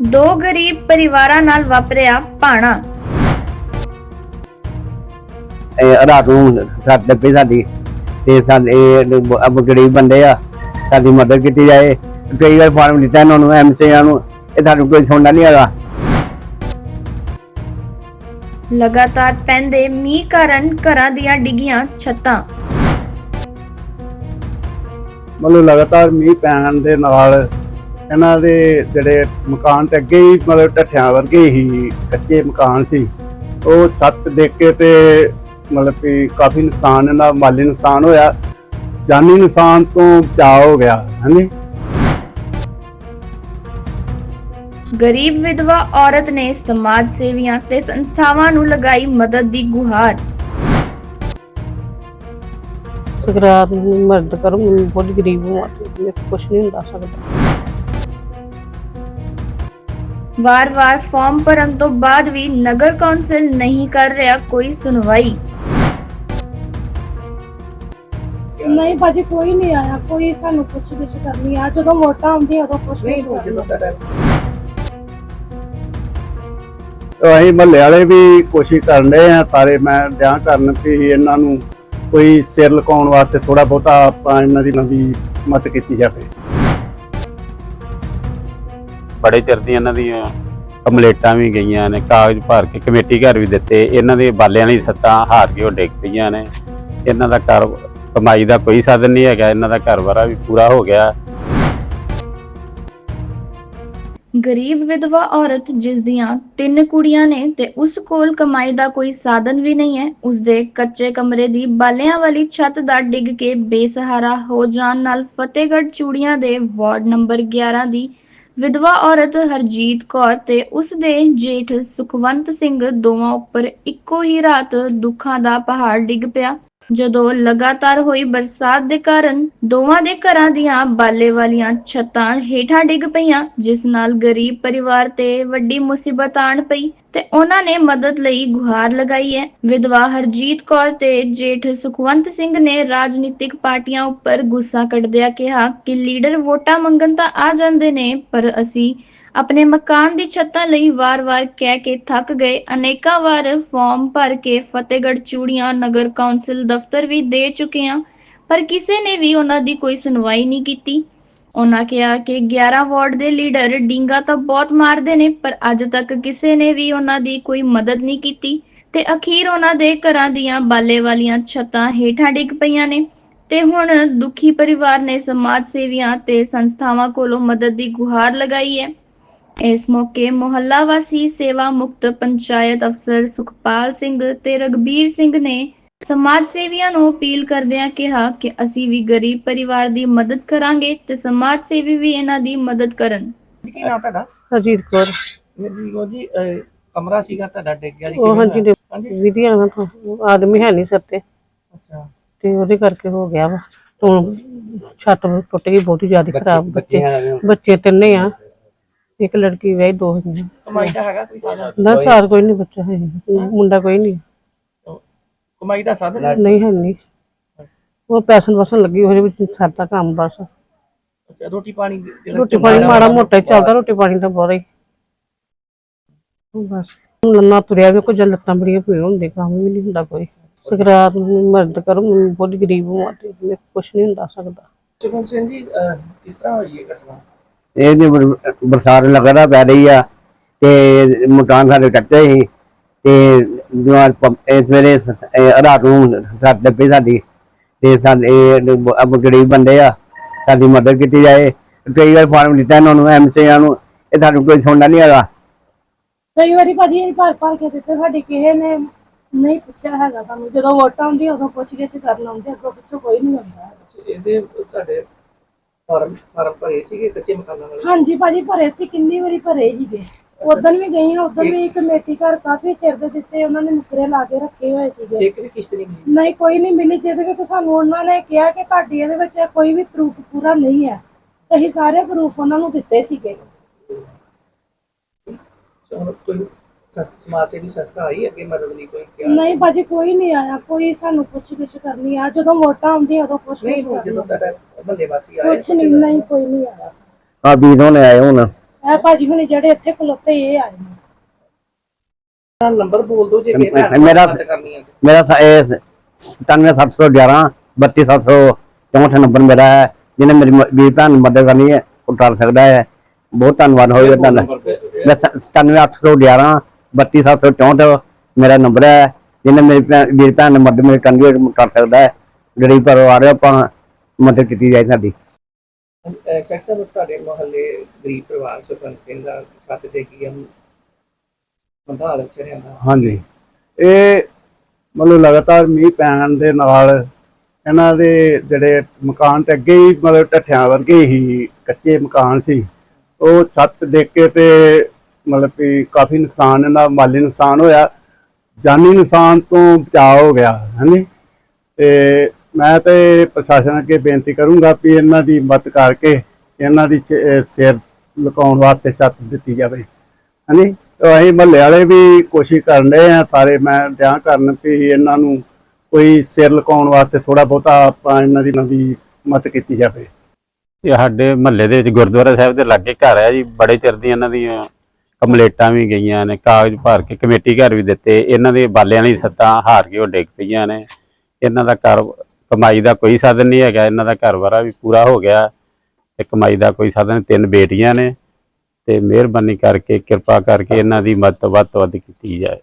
ਦੋ ਗਰੀਬ ਪਰਿਵਾਰਾਂ ਨਾਲ ਵਾਪਰਿਆ ਭਾਣਾ। ਇਹ ਰਾਤ ਨੂੰ ਸੱਤ ਡੱਬੇ ਸਾਡੀ। ਤੇ ਸਾਡੇ ਇਹ ਅਬ ਗਰੀਬ ਬੰਦੇ ਆ ਸਾਡੀ ਮਦਦ ਕੀਤੀ ਜਾਏ। ਕਈ ਵਾਰ ਫਾਰਮ ਦਿੱਤਾ ਇਹਨਾਂ ਨੂੰ ਐਮਸੀਆਂ ਨੂੰ ਇਹ ਸਾਨੂੰ ਕੋਈ ਸੁਣਦਾ ਨਹੀਂ ਹੈਗਾ। ਲਗਾਤਾਰ ਪੈਂਦੇ ਮੀਂਹ ਕਾਰਨ ਘਰਾਂ ਦੀਆਂ ਡਿੱਗੀਆਂ ਛੱਤਾਂ। ਮਤਲਬ ਲਗਾਤਾਰ ਮੀਂਹ ਪੈਣ ਦੇ ਨਾਲ ਇਹਨਾਂ ਦੇ ਜਿਹੜੇ ਮਕਾਨ ਤੇ ਅੱਗੇ ਹੀ ਮਤਲਬ ਢੱਠਿਆਂ ਵਰਗੇ ਹੀ ਕੱਚੇ ਮਕਾਨ ਸੀ। ਉਹ ਛੱਤ ਦੇਖ ਕੇ ਤੇ ਮਤਲਬ ਕਿ ਕਾਫੀ ਨੁਕਸਾਨ ਇਹਨਾਂ ਦਾ ਮਾਲੀ ਨੁਕਸਾਨ ਹੋਇਆ। ਜਾਨੀ ਨੁਕਸਾਨ ਤੋਂ ਬਚਾਅ ਹੋ ਗਿਆ ਹਾਂਜੀ। ਗਰੀਬ ਵਿਧਵਾ ਔਰਤ ਨੇ ਸਮਾਜ ਸੇਵੀਆਂ ਤੇ ਸੰਸਥਾਵਾਂ ਨੂੰ ਲਗਾਈ ਮਦਦ ਦੀ ਗੁਹਾਰ। ਸਕਰਾਤ ਨੂੰ ਮਦਦ ਕਰੋ ਮੈਂ ਬਹੁਤ ਗਰੀਬ ਹਾਂ ਤੇ ਮੇਰੇ ਕੁਝ ਨਹੀਂ ਹੁੰਦਾ ਸਕਦਾ। ਵਾਰ-ਵਾਰ ਫਾਰਮ ਭਰਨ ਤੋਂ ਬਾਅਦ ਵੀ ਨਗਰ ਕੌਂਸਲ ਨਹੀਂ ਕਰ ਰਿਹਾ ਕੋਈ ਸੁਣਵਾਈ। ਨਹੀਂ ਭਾਜੀ ਕੋਈ ਨਹੀਂ ਆਇਆ। ਕੋਈ ਸਾਨੂੰ ਪੁੱਛ ਗਿੱਛ ਕਰਨੀ ਆ। ਜਦੋਂ ਵੋਟਾਂ ਆਉਂਦੀਆਂ ਉਦੋਂ ਕੁਛ ਨਹੀਂ ਤੇ ਅਸੀਂ ਮਹੱਲੇ ਵਾਲੇ ਵੀ ਕੋਸ਼ਿਸ਼ ਕਰਨ ਰਹੇ ਆ ਸਾਰੇ ਮੈਂ ਦਿਆਂ ਕਰਨ ਵੀ ਇਹਨਾਂ ਨੂੰ ਕੋਈ ਸਿਰ ਲਕਾਉਣ ਵਾਸਤੇ ਥੋੜਾ ਬਹੁਤਾ ਆਪਾਂ ਇਹਨਾਂ ਦੀ ਇਹਨਾਂ ਦੀ ਮਦਦ ਕੀਤੀ ਜਾਵੇ। ਬੜੇ ਚਿਰ ਦੀਆਂ ਇਹਨਾਂ ਦੀਆਂ ਕੰਪਲੇਟਾਂ ਵੀ ਗਈਆਂ ਨੇ, ਕਾਗਜ਼ ਭਰ ਕੇ ਕਮੇਟੀ ਘਰ ਵੀ ਦਿੱਤੇ, ਇਹਨਾਂ ਦੇ ਬਾਲਿਆਂ ਦੀ ਸੱਤਾਂ ਹਾਰ ਕੇ ਉਹ ਡਿੱਗ ਪਈਆਂ ਨੇ। ਇਹਨਾਂ ਦਾ ਘਰ ਕਮਾਈ ਦਾ ਕੋਈ ਸਾਧਨ ਨਹੀਂ ਹੈਗਾ, ਇਹਨਾਂ ਦਾ ਘਰ ਵਾਰਾ ਵੀ ਪੂਰਾ ਹੋ ਗਿਆ। ਗਰੀਬ ਵਿਧਵਾ ਔਰਤ ਜਿਸ ਦੀਆਂ ਤਿੰਨ ਕੁੜੀਆਂ ਨੇ ਤੇ ਉਸ ਕੋਲ ਕਮਾਈ ਦਾ ਕੋਈ ਸਾਧਨ ਵੀ ਨਹੀਂ ਹੈ, ਉਸ ਦੇ ਕੱਚੇ ਕਮਰੇ ਦੀ ਬਾਲਿਆਂ ਵਾਲੀ ਛੱਤ ਦਾ ਡਿੱਗ ਕੇ ਬੇਸਹਾਰਾ ਹੋ ਜਾਣ ਨਾਲ ਫਤਿਹਗੜ੍ਹ ਚੂੜੀਆਂ ਦੇ ਵਾਰਡ ਨੰਬਰ 11 ਦੀ ਵਿਧਵਾ ਔਰਤ ਹਰਜੀਤ ਕੌਰ ਤੇ ਉਸ ਦੇ ਜੇਠ ਸੁਖਵੰਤ ਸਿੰਘ ਦੋਵਾਂ ਉੱਪਰ ਇੱਕੋ ਹੀ ਰਾਤ ਦੁੱਖਾਂ ਦਾ ਪਹਾੜ ਡਿੱਗ ਪਿਆ। ਜਦੋਂ ਲਗਾਤਾਰ ਹੋਈ ਬਰਸਾਤ ਦੇ ਕਾਰਨ ਦੋਵਾਂ ਦੇ ਘਰਾਂ ਦੀਆਂ ਬਾਲੇ ਵਾਲੀਆਂ ਛੱਤਾਂ ਹੇਠਾਂ ਡਿੱਗ ਪਈਆਂ, ਜਿਸ ਨਾਲ ਗਰੀਬ ਪਰਿਵਾਰ ਤੇ ਵੱਡੀ ਮੁਸੀਬਤ ਆਣ ਪਈ ਤੇ ਉਹਨਾਂ ਨੇ ਮਦਦ ਲਈ ਗੁਹਾਰ ਲਗਾਈ ਹੈ। ਵਿਧਵਾ ਹਰਜੀਤ ਕੌਰ ਤੇ ਜੇਠ ਸੁਖਵੰਤ ਸਿੰਘ ਨੇ ਰਾਜਨੀਤਿਕ ਪਾਰਟੀਆਂ ਉੱਪਰ ਗੁੱਸਾ ਕੱਢਦਿਆਂ ਕਿਹਾ ਕਿ ਲੀਡਰ ਵੋਟਾਂ ਮੰਗਣ ਤਾਂ ਆ ਜਾਂਦੇ ਨੇ, ਪਰ ਅਸੀਂ ਆਪਣੇ ਮਕਾਨ ਦੀ ਛੱਤਾਂ ਲਈ ਵਾਰ-ਵਾਰ ਕਹਿ ਕੇ ਥੱਕ ਗਏ। ਅਨੇਕਾਂ ਵਾਰ ਫਾਰਮ ਭਰ ਕੇ ਫਤਿਹਗੜ੍ਹ ਚੂੜੀਆਂ, ਨਗਰ ਕੌਂਸਲ ਦਫ਼ਤਰ ਵੀ ਦੇ ਚੁੱਕੇ ਹਾਂ, ਪਰ ਕਿਸੇ ਨੇ ਵੀ ਉਹਨਾਂ ਦੀ ਕੋਈ ਸੁਣਵਾਈ ਨਹੀਂ ਕੀਤੀ। ਉਹਨਾਂ ਕਿਹਾ ਕਿ 11 ਵਾਰਡ ਦੇ ਲੀਡਰ ਡਿੰਗਾ ਤਾਂ ਬਹੁਤ ਮਾਰਦੇ ਨੇ, ਪਰ ਅੱਜ ਤੱਕ ਕਿਸੇ ਨੇ ਵੀ ਉਹਨਾਂ ਦੀ ਕੋਈ ਮਦਦ ਨਹੀਂ ਕੀਤੀ ਤੇ ਅਖੀਰ ਉਹਨਾਂ ਦੇ ਘਰਾਂ ਦੀਆਂ ਬਾਲੇ ਵਾਲੀਆਂ ਛੱਤਾਂ ਹੇਠਾਂ ਡਿੱਗ ਪਈਆਂ ਨੇ। ਤੇ ਹੁਣ ਦੁਖੀ ਪਰਿਵਾਰ ਨੇ ਸਮਾਜ ਸੇਵੀਆਂ ਤੇ ਸੰਸਥਾਵਾਂ ਕੋਲੋਂ ਮਦਦ ਦੀ ਗੁਹਾਰ ਲਗਾਈ ਹੈ। ਇਸ ਮੌਕੇ ਮੁਹੱਲਾ ਵਾਸੀ ਸੇਵਾ ਮੁਕਤ ਪੰਚਾਇਤ ਅਫਸਰ ਸੁਖਪਾਲ ਸਿੰਘ ਤੇ ਰਗਬੀਰ ਸਿੰਘ ਨੇ ਸਮਾਜ ਸੇਵੀਆਂ ਨੂੰ ਅਪੀਲ ਕਰਦਿਆਂ ਕਿਹਾ ਕਿ ਅਸੀਂ ਵੀ ਗਰੀਬ ਪਰਿਵਾਰ ਦੀ ਮਦਦ ਕਰਾਂਗੇ ਤੇ ਸਮਾਜ ਸੇਵੀ ਵੀ ਇਹਨਾਂ ਦੀ ਮਦਦ ਕਰਨ। ਕੀ ਨਾਂ ਤੁਹਾਡਾ? ਹਰਜੀਤ ਕੌਰ। ਜੀ ਉਹ ਜੀ ਅਹ, ਕਮਰਾ ਸੀਗਾ ਤੁਹਾਡਾ ਡਿੱਗ ਗਿਆ ਜੀ ਉਹ ਕਿਵੇਂ ਹਾਂਜੀ ਹੋਇਆ? ਦੇ- ਹਾਂਜੀ। ਵਿਧੀਆਂ ਨਾਲ ਤਾਂ ਉਹ ਆਦਮੀ ਹੈ ਨਹੀਂ ਸਿਰ ਤੇ। ਅੱਛਾ। ਤੇ ਉਹਦੇ ਕਰਕੇ ਹੋ ਗਿਆ ਵਾ। ਹੁਣ ਛੱਤ ਟੁੱਟ ਗਈ ਬਹੁਤੀ ਜ਼ਿਆਦਾ ਖਰਾਬ ਬੱਚੇ ਬੱਚੇ ਤਿੰਨੇ ਆ। ਇੱਕ ਲੜਕੀ ਵਿਆਹੀ ਦੋ ਹੈਗੀਆਂ ਕਮਾਈ ਦਾ ਹੈਗਾ ਕੋਈ ਸਾਧਨ ਨਾ ਸਾਰ ਕੋਈ ਨਹੀਂ ਬੱਚਾ ਹੈ। ਮੁੰਡਾ ਕੋਈ ਨਹੀਂ। ਕਮਾਈ ਦਾ ਸਾਧਨ ਹੈ? ਨਹੀਂ ਹੈ ਨਹੀਂ। ਉਹ ਪੈਸਨ ਵਸਣ ਲੱਗੀ ਉਹਦੇ ਵਿੱਚ ਸਰਦਾ ਕੰਮ ਬਸ। ਅੱਛਾ ਰੋਟੀ ਪਾਣੀ ਜਿਹੜਾ ਰੋਟੀ ਝੋਨਾ ਪਾਣੀ ਦਾ ਮਾੜਾ ਮੋਟਾ ਹੀ ਚੱਲਦਾ ਰੋਟੀ ਪਾਣੀ ਤਾਂ ਬੋਰਾ ਹੀ। ਬਸ। ਹੁਣ ਲੰਨਾ ਤੁਰਿਆ ਵੀ ਕੋਈ ਲੱਤਾਂ ਬੜੀਆਂ ਪੀੜ ਹੁੰਦੇ ਕੰਮ ਵੀ ਨਹੀਂ ਹੁੰਦਾ ਕੋਈ। ਸਕਰਾਤ ਨੂੰ ਮਦਦ ਕਰੋ ਮੈਂ ਬਹੁਤ ਗਰੀਬ ਹਾਂ ਤੇ ਕੁਝ ਨਹੀਂ ਹੁੰਦਾ ਸਕਦਾ। ਸਿੰਘ ਜੀ ਅਹ, ਕਿਸ ਤਰ੍ਹਾਂ ਹੋਈ ਇਹ ਘਟਨਾ? ਇਹ ਬਰ- ਬਰਸਾਤ ਲਗਾਤਾਰ ਪੈ ਰਹੀ ਆ ਤੇ ਮਕਾਨ ਸਾਡੇ ਕੱਚੇ ਸੀ ਤੇ ਜਵਾਨ ਇਹ ਸਵੇਰੇ ਸ- ਇਹ ਰਾਤ ਨੂੰ ਸੱਤ ਡੱਬੇ ਸਾਡੀ ਤੇ ਸਾਡੇ ਇਹ ਅਬ ਗਰੀਬ ਬੰਦੇ ਆ ਸਾਡੀ ਮਦਦ ਕੀਤੀ ਜਾਏ। ਕਈ ਵਾਰ ਫਾਰਮ ਦਿੱਤਾ ਇਹਨਾਂ ਨੂੰ ਐਮਸੀਆਂ ਨੂੰ ਇਹ ਸਾਨੂੰ ਕੋਈ ਸੁਣਦਾ ਨਹੀਂ ਹੈਗਾ। ਕਈ ਵਾਰੀ ਭਾਜੀ ਭਰ ਭਰ ਕੇ ਦਿੱਤੇ ਸਾਡੀ ਕਿਸੇ ਨੇ ਨਹੀਂ ਪੁੱਛਿਆ ਹੈਗਾ ਤੁਹਾਨੂੰ ਜਦੋਂ ਵੋਟਾਂ ਆਉਂਦੀਆਂ ਉਦੋਂ ਪੁੱਛ ਗਿੱਛ ਕਰਨ ਆਉਂਦੇ ਅੱਗੋਂ ਪਿੱਛੋਂ ਕੋਈ ਨਹੀਂ ਆਉਂਦਾ। ਅੱਛਾ, ਇਹਦੇ ਤੁਹਾਡੇ ਫਾਰਮ ਫਾਰਮ ਭਰੇ ਸੀਗੇ ਕੱਚੇ ਮਕਾਨਾਂ ਵਾਲੇ? ਹਾਂਜੀ ਭਾਜੀ ਭਰੇ ਸੀ ਕਿੰਨੀ ਵਾਰੀ ਭਰੇ ਸੀਗੇ। ਉਦੋਂ ਵੀ ਗਈ ਹਾਂ ਉਦੋਂ ਵੀ ਕਮੇਟੀ ਘਰ ਕਾਫੀ ਚਿਰ ਦੇ ਦਿੱਤੇ ਉਹਨਾਂ ਨੇ ਮੁਕਰੇ ਲਾ ਕੇ ਰੱਖੇ ਹੋਏ ਸੀਗੇ। ਇੱਕ ਵੀ ਕਿਸ਼ਤ ਨਹੀਂ ਮਿਲੀ? ਨਹੀਂ ਕੋਈ ਨਹੀਂ ਮਿਲੀ ਜਿਹਦੇ ਵਿੱਚ ਸਾਨੂੰ ਉਹਨਾਂ ਨੇ ਕਿਹਾ ਕਿ ਤੁਹਾਡੀ ਇਹਦੇ ਵਿੱਚ ਕੋਈ ਵੀ ਪ੍ਰੂਫ ਪੂਰਾ ਨਹੀਂ ਹੈ। ਅਸੀਂ ਸਾਰੇ ਪ੍ਰੂਫ ਉਹਨਾਂ ਨੂੰ ਦਿੱਤੇ ਸੀਗੇ। ਚਲੋ ਕੋਈ ਸਸਤ ਸਮਾਜ ਸੇਵੀ ਸੰਸਥਾ ਆਈ ਅੱਗੇ ਮਦਦ ਲਈ ਕੋਈ ਕਿਹਾ? ਨਹੀਂ ਭਾਜੀ ਕੋਈ ਨਹੀਂ ਆਇਆ ਕੋਈ ਸਾਨੂੰ ਪੁੱਛ ਗਿੱਛ ਕਰਨੀ ਆ। ਜਦੋਂ ਵੋਟਾਂ ਆਉਂਦੀਆਂ ਉਦੋਂ ਕੁਛ ਨਹੀਂ ਹੁਣ ਜਦੋਂ ਤੁਹਾਡਾ ਬੰਦੇ ਵਾਸੀ ਆਏ ਕੁਛ ਨਹੀਂ ਨਹੀਂ ਕੋਈ ਨਹੀਂ ਆਇਆ। ਆ ਵੀਰੋਂ ਨੇ ਆਏ ਹੁਣ। ਇਹ ਭਾਜੀ ਹੁਣੇ ਜਿਹੜੇ ਇੱਥੇ ਖਲੋਤੇ ਇਹ ਆਏ ਨੇ। ਨੰਬਰ ਬੋਲ ਦਿਓ ਜੇ ਕਿਸੇ ਭੈਣ ਮੇਰਾ- ਨੇ ਮਦਦ ਕਰਨੀ ਹੈ ਮੇਰਾ ਸ- ਇਹ 97711 32764 ਨੰਬਰ ਮੇਰਾ ਹੈ। ਜਿਹਨੇ ਮੇਰੀ ਮ- ਵੀਰ ਭੈਣ ਨੂੰ ਮਦਦ ਕਰਨੀ ਹੈ ਉਹ ਕਰ ਸਕਦਾ ਹੈ। ਬਹੁਤ ਧੰਨਵਾਦ ਹੋਏਗਾ ਤੁਹਾਡਾ। ਮੈਂ 97811 32764 ਮੇਰਾ ਨੰਬਰ ਹੈ ਜਿਹਨੇ ਮੇਰੀ ਵੀਰ ਭੈਣ ਨੂੰ ਮਦਦ ਮੇਰੀ ਉਹ ਕਰ ਸਕਦਾ ਹੈ। ਗਰੀਬ ਪਰਿਵਾਰ ਆਪਾਂ ਮਦਦ ਕੀਤੀ ਜਾਏ ਸਾਡੀ। ਸੈਕਸ ਸਾਹਿਬ ਤੁਹਾਡੇ ਮੁਹੱਲੇ ਗਰੀਬ ਪਰਿਵਾਰ ਸੁਖਨ ਸਿੰਘ ਦਾ ਛੱਤ ਦੇ ਕੀ ਹਮ ਬੰਦਾ ਵਿੱਚ ਰਹਿੰਦਾ। ਹਾਂਜੀ। ਇਹ ਮਤਲਬ ਲਗਾਤਾਰ ਮੀਂਹ ਪੈਣ ਦੇ ਨਾਲ ਇਹਨਾਂ ਦੇ ਜਿਹੜੇ ਮਕਾਨ ਤੇ ਅੱਗੇ ਹੀ ਮਤਲਬ ਢੱਠਿਆਂ ਵਰਗੇ ਹੀ ਕੱਚੇ ਮਕਾਨ ਸੀ। ਉਹ ਛੱਤ ਦੇਖ ਕੇ ਤੇ ਮਤਲਬ ਕਿ ਕਾਫੀ ਨੁਕਸਾਨ, ਇਹਨਾਂ ਮਾਲੀ ਨੁਕਸਾਨ ਹੋਇਆ। ਜਾਨੀ ਨੁਕਸਾਨ ਤੋਂ ਬਚਾਅ ਹੋ ਗਿਆ, ਹਾਂਜੀ। ਤੇ ਮੈਂ ਤੇ ਪ੍ਰਸ਼ਾਸਨ ਅੱਗੇ ਬੇਨਤੀ ਕਰੂੰਗਾ ਕਿ ਇਹਨਾਂ ਦੀ ਮਦਦ ਕਰਕੇ ਇਹਨਾਂ ਦੀ ਸਿਰ ਲੁਕਾਉਣ ਵਾਸਤੇ ਛੱਤ ਦਿੱਤੀ ਜਾਵੇ, ਹਾਂਜੀ। ਅਸੀਂ ਮਹੱਲੇ ਵਾਲੇ ਵੀ ਕੋਸ਼ਿਸ਼ ਕਰਨ ਰਹੇ ਆ ਸਾਰੇ ਮੈਂ ਧਿਆਨ ਕਰਨ ਵੀ ਇਹਨਾਂ ਨੂੰ ਕੋਈ ਸਿਰ ਲੁਕਾਉਣ ਵਾਸਤੇ ਥੋੜਾ ਬਹੁਤਾ ਆਪਾਂ ਇਹਨਾਂ ਦੀ ਇਹਨਾਂ ਦੀ ਮਦਦ ਕੀਤੀ ਜਾਵੇ। ਇਹ ਸਾਡੇ ਮਹੱਲੇ ਦੇ ਵਿੱਚ ਗੁਰਦੁਆਰਾ ਸਾਹਿਬ ਦੇ ਲਾਗੇ ਘਰ ਹੈ ਜੀ, ਬੜੇ ਚਿਰ ਦੀਆਂ ਇਹਨਾਂ ਦੀਆਂ ਕੰਪਲੇਟਾਂ ਵੀ ਗਈਆਂ ਨੇ, ਕਾਗਜ਼ ਭਰ ਕੇ ਕਮੇਟੀ ਘਰ ਵੀ ਦਿੱਤੇ, ਇਹਨਾਂ ਦੇ ਬਾਲਿਆਂ ਵਾਲੀ ਸੱਤਾਂ ਹਾਰ ਕੇ ਉਹ ਡਿੱਗ ਪਈਆਂ ਨੇ ਇਹਨਾਂ ਦਾ ਘਰ, ਕਮਾਈ ਦਾ ਕੋਈ ਸਾਧਨ ਨਹੀਂ ਹੈਗਾ, ਇਹਨਾਂ ਦਾ ਘਰ ਵਾਰਾ ਵੀ ਪੂਰਾ ਹੋ ਗਿਆ ਤੇ ਕਮਾਈ ਦਾ ਕੋਈ ਸਾਧਨ ਨਹੀਂ। ਤਿੰਨ ਬੇਟੀਆਂ ਨੇ ਤੇ ਮਿਹਰਬਾਨੀ ਕਰਕੇ, ਕਿਰਪਾ ਕਰਕੇ ਇਹਨਾਂ ਦੀ ਮਦਦ ਵੱਧ ਤੋਂ ਵੱਧ ਕੀਤੀ ਜਾਏ